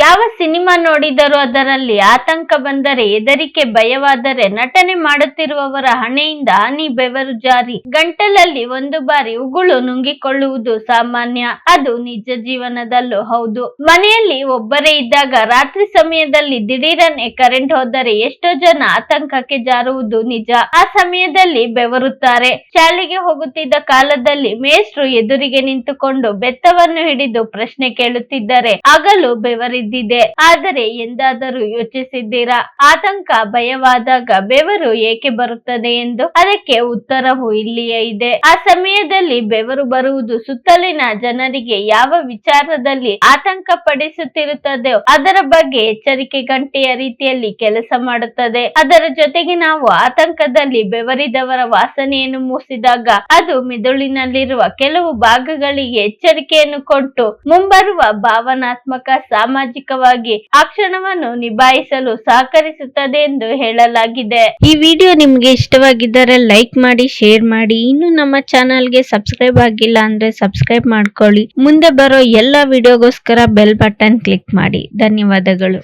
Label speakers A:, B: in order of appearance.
A: ಯಾವ ಸಿನಿಮಾ ನೋಡಿದರೂ ಅದರಲ್ಲಿ ಆತಂಕ ಬಂದರೆ, ಹೆದರಿಕೆ, ಭಯವಾದರೆ ನಟನೆ ಮಾಡುತ್ತಿರುವವರ ಹಣೆಯಿಂದ ಹನಿ ಬೆವರು ಜಾರಿ. ಗಂಟಲಲ್ಲಿ ಒಂದು ಬಾರಿ ಉಗುಳು ನುಂಗಿಕೊಳ್ಳುವುದು ಸಾಮಾನ್ಯ. ಅದು ನಿಜ ಜೀವನದಲ್ಲೂ ಹೌದು. ಮನೆಯಲ್ಲಿ ಒಬ್ಬರೇ ಇದ್ದಾಗ ರಾತ್ರಿ ಸಮಯದಲ್ಲಿ ದಿಢೀರನೆ ಕರೆಂಟ್ ಹೋದರೆ ಎಷ್ಟೋ ಜನ ಆತಂಕಕ್ಕೆ ಜಾರುವುದು ನಿಜ. ಆ ಸಮಯದಲ್ಲಿ ಬೆವರುತ್ತಾರೆ. ಶಾಲೆಗೆ ಹೋಗುತ್ತಿದ್ದ ಕಾಲದಲ್ಲಿ ಮೇಷ್ಟ್ರು ಎದುರಿಗೆ ನಿಂತುಕೊಂಡು ಬೆತ್ತವನ್ನು ಹಿಡಿದು ಪ್ರಶ್ನೆ ಕೇಳುತ್ತಿದ್ದರೆ, ಆಗಲೂ ಬೆವರಿದ್ದಿದೆ ಆದರೆ ಎಂದಾದರೂ ಯೋಚಿಸಿದ್ದೀರಾ? ಆತಂಕ ಭಯವಾದಾಗ ಬೆವರು ಏಕೆ ಬರುತ್ತದೆ ಎಂದು? ಅದಕ್ಕೆ ಉತ್ತರವು ಇಲ್ಲಿಯೇ ಇದೆ. ಆ ಸಮಯದಲ್ಲಿ ಬೆವರು ಬರುವುದು ಸುತ್ತಲಿನ ಜನರಿಗೆ ಯಾವ ವಿಚಾರದಲ್ಲಿ ಆತಂಕ ಅದರ ಬಗ್ಗೆ ಎಚ್ಚರಿಕೆ ಗಂಟೆಯ ರೀತಿಯಲ್ಲಿ ಕೆಲಸ ಮಾಡುತ್ತದೆ. ಅದರ ಜೊತೆಗೆ ನಾವು ಆತಂಕದಲ್ಲಿ ಬೆವರಿದವರ ವಾಸನೆಯನ್ನು ಮೂಸಿದಾಗ ಅದು ಮೆದುಳಿನಲ್ಲಿರುವ ಕೆಲವು ಭಾಗಗಳಿಗೆ ಎಚ್ಚರಿಕೆಯನ್ನು ಕೊಟ್ಟು ಮುಂಬರುವ ಭಾವನಾತ್ಮಕ ಸಾಮಾಜಿಕವಾಗಿ ಆ ಕ್ಷಣವನ್ನು ನಿಭಾಯಿಸಲು ಸಹಕರಿಸುತ್ತದೆ ಎಂದು ಹೇಳಲಾಗಿದೆ. ಈ ವಿಡಿಯೋ ನಿಮ್ಗೆ ಇಷ್ಟವಾಗಿದ್ದರೆ ಲೈಕ್ ಮಾಡಿ, ಶೇರ್ ಮಾಡಿ. ಇನ್ನು ನಮ್ಮ ಚಾನಲ್ಗೆ ಸಬ್ಸ್ಕ್ರೈಬ್ ಆಗಿಲ್ಲ ಅಂದ್ರೆ ಸಬ್ಸ್ಕ್ರೈಬ್ ಮಾಡ್ಕೊಳ್ಳಿ. ಮುಂದೆ ಬರೋ ಎಲ್ಲ ವಿಡಿಯೋಗೋಸ್ಕರ ಬೆಲ್ ಬಟನ್ ಕ್ಲಿಕ್ ಮಾಡಿ. ಧನ್ಯವಾದಗಳು.